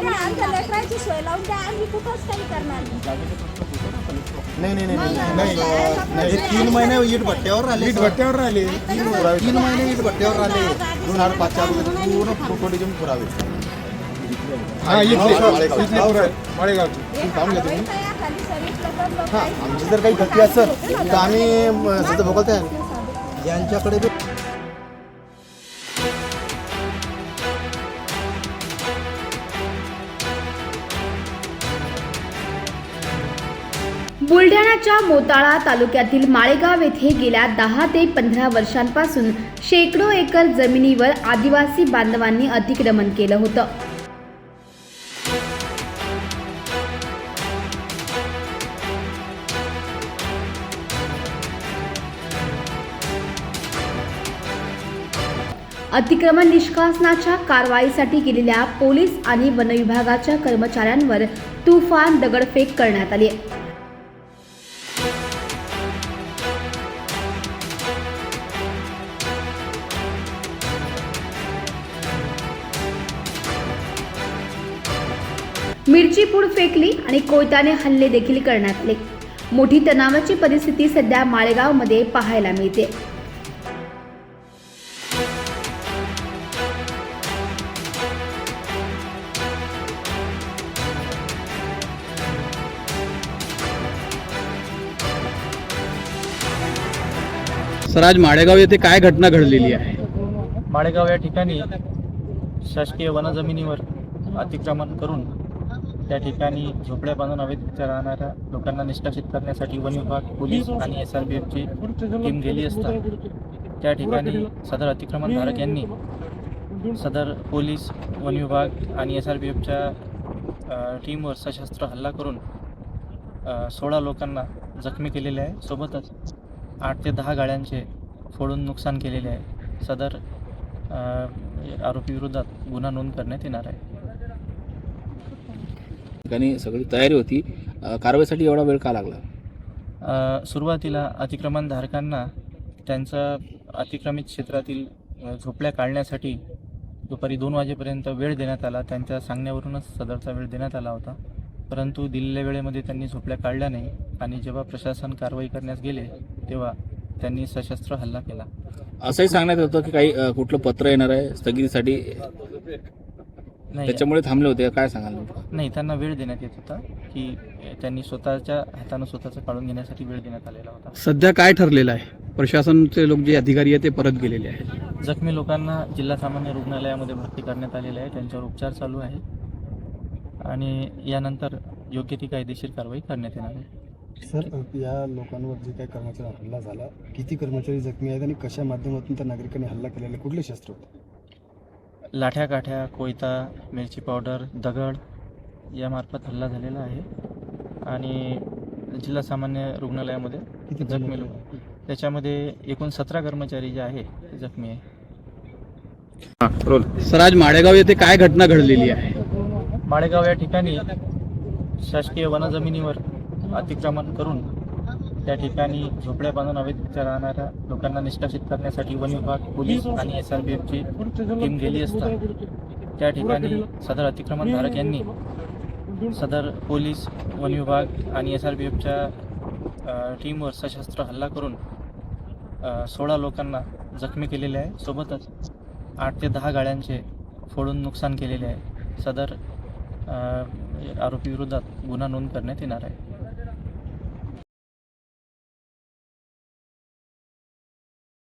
द्या आमच्या लेकराची सोय लावून द्या. आम्ही कुठंच काही करणार नाही. नाही नाही नाही नाही नाही नाही हे तीन महिने ईट भट्ट्यावर राहिले वीट भट्ट्यावर राहिले. तीन तीन महिने ईट भट्ट्यावर राहिले. साडेपाचच्या अगोदर पूर्ण फोटोडिजम पुरावे. हा इथले. इथले पुरा माळेगावचे. लोक हा आमची जर काही गती असेल तर आम्ही सध्या बघत आहे यांच्याकडे बी बुलढाण्याच्या मोताळा तालुक्यातील माळेगाव येथे गेल्या दहा ते पंधरा वर्षांपासून शेकडो एकर जमिनीवर आदिवासी बांधवांनी अतिक्रमण केलं होतं. अतिक्रमण निष्कासनाच्या कारवाईसाठी गेलेल्या पोलीस आणि वनविभागाच्या कर्मचाऱ्यांवर तुफान दगडफेक करण्यात आली मिरची पूड फेकली आणि कोयत्याने हल्ले देखील करण्यात आले मोठी तणावाची परिस्थिती सध्या माळेगावमध्ये पाहायला मिळते. सर आज माळेगाव येथे काय घटना घडलेली आहे? माळेगाव या ठिकाणी शासकीय वनजमिनीवर अतिक्रमण करून त्या ठिकाणी झोपड्या बांधून अवैध राहणाऱ्या लोकांना निष्कासित करण्यासाठी वन विभाग पोलीस आणि एस आर पी एफची टीम गेली असता त्या ठिकाणी सदर अतिक्रमणधारक यांनी सदर पोलीस वन विभाग आणि एस आर पी एफच्या टीमवर सशस्त्र हल्ला करून सोळा लोकांना जखमी केलेले आहे. सोबतच आठ ते दहा गाड्यांचे फोडून नुकसान केलेले आहे. सदर आरोपीविरोधात आरोपी विरोधात गुन्हा नोंद करण्यात येणार आहे. ठिकाणी सगळी तयारी होती. कारवाईसाठी एवढा वेळ का लागला? सुरुवातीला अतिक्रमणधारकांना त्यांचा अतिक्रमित क्षेत्रातील झोपड्या काढण्यासाठी दुपारी दोन वाजेपर्यंत वेळ देण्यात आला. त्यांच्या सांगण्यावरूनच सदरचा वेळ देण्यात आला होता. परंतु दिलेल्या वेळेमध्ये त्यांनी झोपड्या काढल्या नाही आणि जेव्हा प्रशासन कारवाई करण्यास गेले तेव्हा त्यांनी सशस्त्र हल्ला केला. असंही सांगण्यात होतं की काही कुठलं पत्र येणार आहे स्थगितीसाठी? नाही. त्याच्यामुळे थांबले होते काय सांगाल नेमकं? नाही त्यांना वेळ देण्यात येत होता की त्यांनी स्वतःच्या हातानं स्वतःचं काढून घेण्यासाठी वेळ देण्यात आलेला होता. सध्या काय ठरलेलं आहे? प्रशासनचे लोक जे अधिकारी आहेत ते परत गेलेले आहेत. जखमी लोकांना जिल्हा सामान्य रुग्णालयामध्ये भरती करण्यात आलेले आहे. त्यांच्यावर उपचार चालू आहे. आणि यानंतर योग्य ती कायदेशीर कारवाई करण्यात येणार आहे. सर या लोकांवर जे काही कर्मचारी हल्ला झाला किती कर्मचारी जखमी आहेत आणि कशा माध्यमातून त्या नागरिकांनी हल्ला केलेला आहे? कुठले शस्त्र होते? लाठ्या काठ्या कोयता मिरची पावडर दगड यामार्फत हल्ला झालेला आहे. आणि जिल्हा सामान्य रुग्णालयामध्ये किती जखमी? लोक. त्याच्यामध्ये एकूण सतरा कर्मचारी जे आहे ते जखमी आहे सर आज माळेगाव येथे काय घटना घडलेली आहे? माळेगाव या ठिकाणी शासकीय वनजमिनीवर अतिक्रमण करून त्या ठिकाणी झोपड्या बांधून अवैधरित्या राहणाऱ्या लोकांना निष्कासित करण्यासाठी वन विभाग पोलीस आणि एस आर बी एफची टीम गेली असता. त्या ठिकाणी सदर अतिक्रमणधारक यांनी सदर पोलीस वन विभाग आणि एस आर बी एफच्या टीमवर सशस्त्र हल्ला करून सोळा लोकांना जखमी केलेले आहे. सोबतच आठ ते दहा गाड्यांचे फोडून नुकसान केलेले आहे. सदर म्हणजे आरोपी विरोधात गुन्हा नोंद करण्यात येणार आहे.